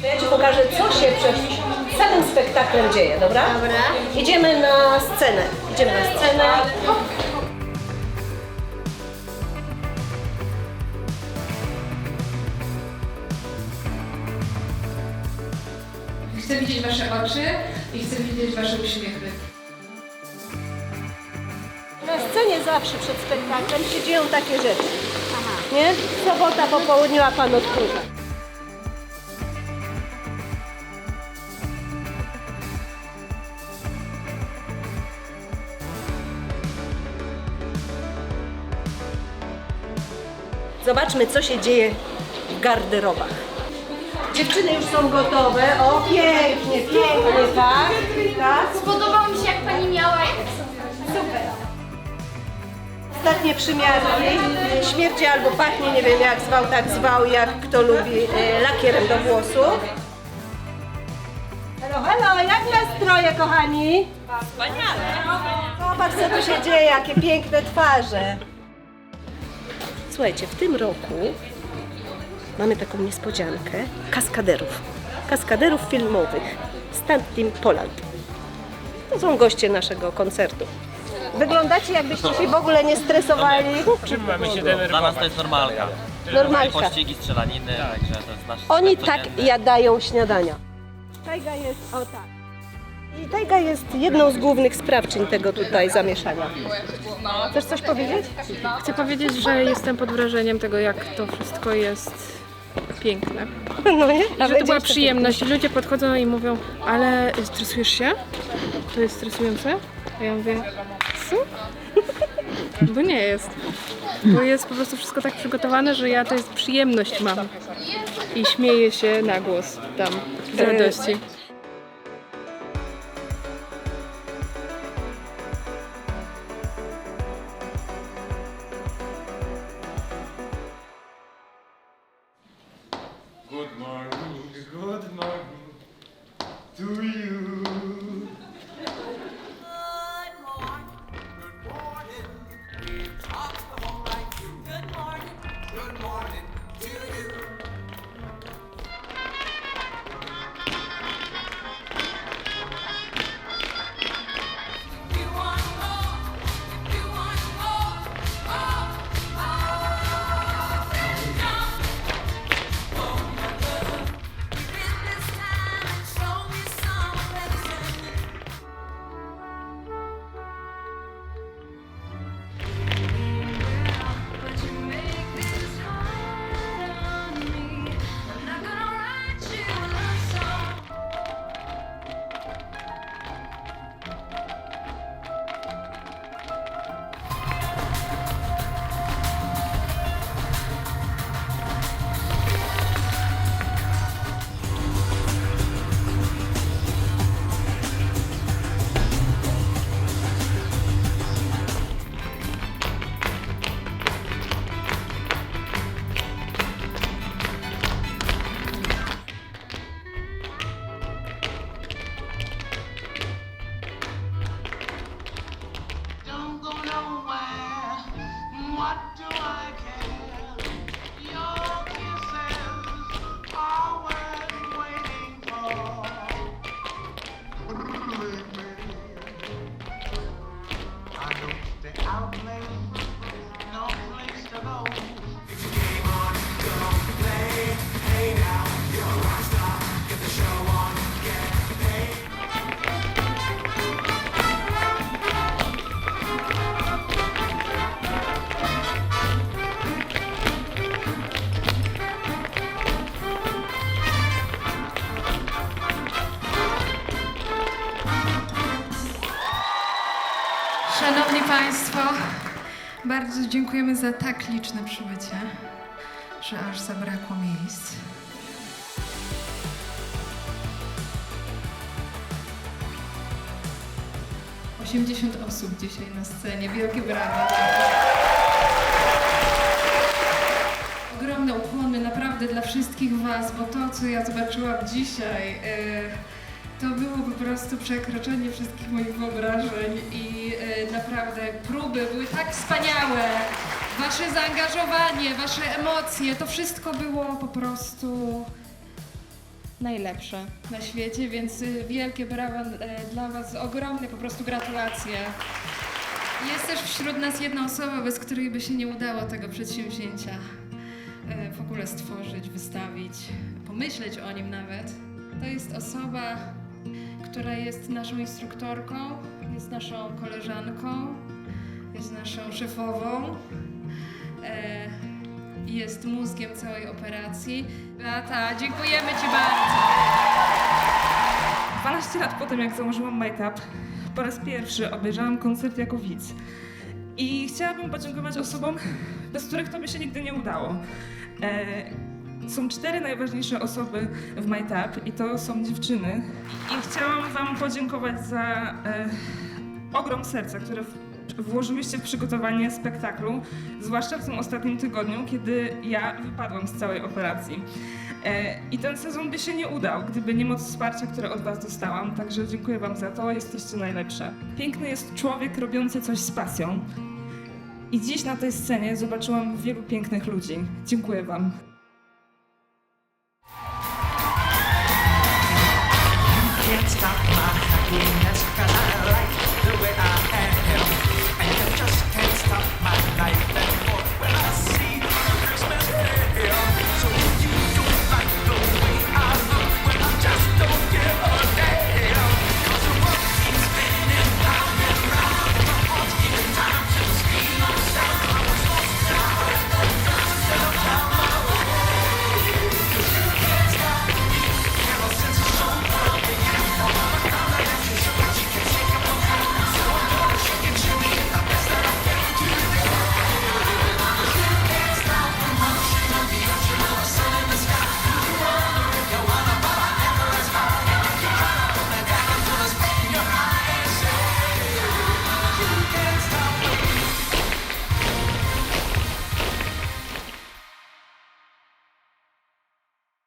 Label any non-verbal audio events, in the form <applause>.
To ja Ci pokażę, co się przed całym spektaklem dzieje, dobra? Dobra. Idziemy na scenę. Idziemy na scenę. Chcę widzieć wasze oczy i chcę widzieć wasze uśmiechy. Na scenie zawsze przed spektaklem się dzieją takie rzeczy. Nie? Sobota popołudniowa Pan odkurza. Zobaczmy, co się dzieje w garderobach. Dziewczyny już są gotowe. O, pięknie, pięknie, tak? tak. Podobało mi się, jak pani miała. Super. Ostatnie przymiarki. Śmierdzi albo pachnie, nie wiem jak zwał, tak zwał, jak kto lubi, e, lakierem do włosów. Hello, hello, jak nastroje, kochani? Wspaniale. Zobacz, co tu się dzieje, jakie piękne twarze. Słuchajcie, w tym roku mamy taką niespodziankę kaskaderów. Kaskaderów filmowych. Stunt Team Poland. To są goście naszego koncertu. Wyglądacie jakbyście się w ogóle nie stresowali. Czym mamy się Dla nas denerwować? to jest normalka. Normalka. Pościgi, strzelaniny, także to jest nasz Oni tak jadają śniadania. Tajga jest, o tak. I Tajga jest jedną z głównych sprawczyń tego tutaj zamieszania. Chcesz coś powiedzieć? Chcę powiedzieć, że jestem pod wrażeniem tego, jak to wszystko jest piękne. <laughs> No nie? I że to była przyjemność. Ludzie podchodzą i mówią, ale stresujesz się? To jest stresujące? A ja mówię, co? <laughs> Bo nie jest. Bo jest po prostu wszystko tak przygotowane, że ja to jest przyjemność mam. I śmieję się na głos tam z radości. Państwo, bardzo dziękujemy za tak liczne przybycie, że aż zabrakło miejsc. Osiemdziesiąt osób dzisiaj na scenie. Wielkie brawa. Ogromne ukłony naprawdę dla wszystkich Was, bo to, co ja zobaczyłam dzisiaj, e, to było po prostu przekroczenie wszystkich moich wyobrażeń i e, naprawdę próby były tak wspaniałe. Wasze zaangażowanie, wasze emocje, to wszystko było po prostu najlepsze na świecie, więc y, wielkie brawa e, dla Was, ogromne po prostu gratulacje. Jest też wśród nas jedna osoba, bez której by się nie udało tego przedsięwzięcia e, w ogóle stworzyć, wystawić, pomyśleć o nim nawet. To jest osoba, która jest naszą instruktorką, jest naszą koleżanką, jest naszą szefową. E, jest mózgiem całej operacji. Beata, dziękujemy Ci bardzo. 12 lat po tym, jak założyłam MyTap, po raz pierwszy obejrzałam koncert jako widz. I chciałabym podziękować osobom, bez których to by się nigdy nie udało. E, są cztery najważniejsze osoby w MyTap i to są dziewczyny. I chciałam Wam podziękować za e, ogrom serca, które włożyłyście w przygotowanie spektaklu, zwłaszcza w tym ostatnim tygodniu, kiedy ja wypadłam z całej operacji. E, I ten sezon by się nie udał, gdyby nie moc wsparcia, które od Was dostałam. Także dziękuję Wam za to, jesteście najlepsze. Piękny jest człowiek robiący coś z pasją. I dziś na tej scenie zobaczyłam wielu pięknych ludzi. Dziękuję Wam. can't stop.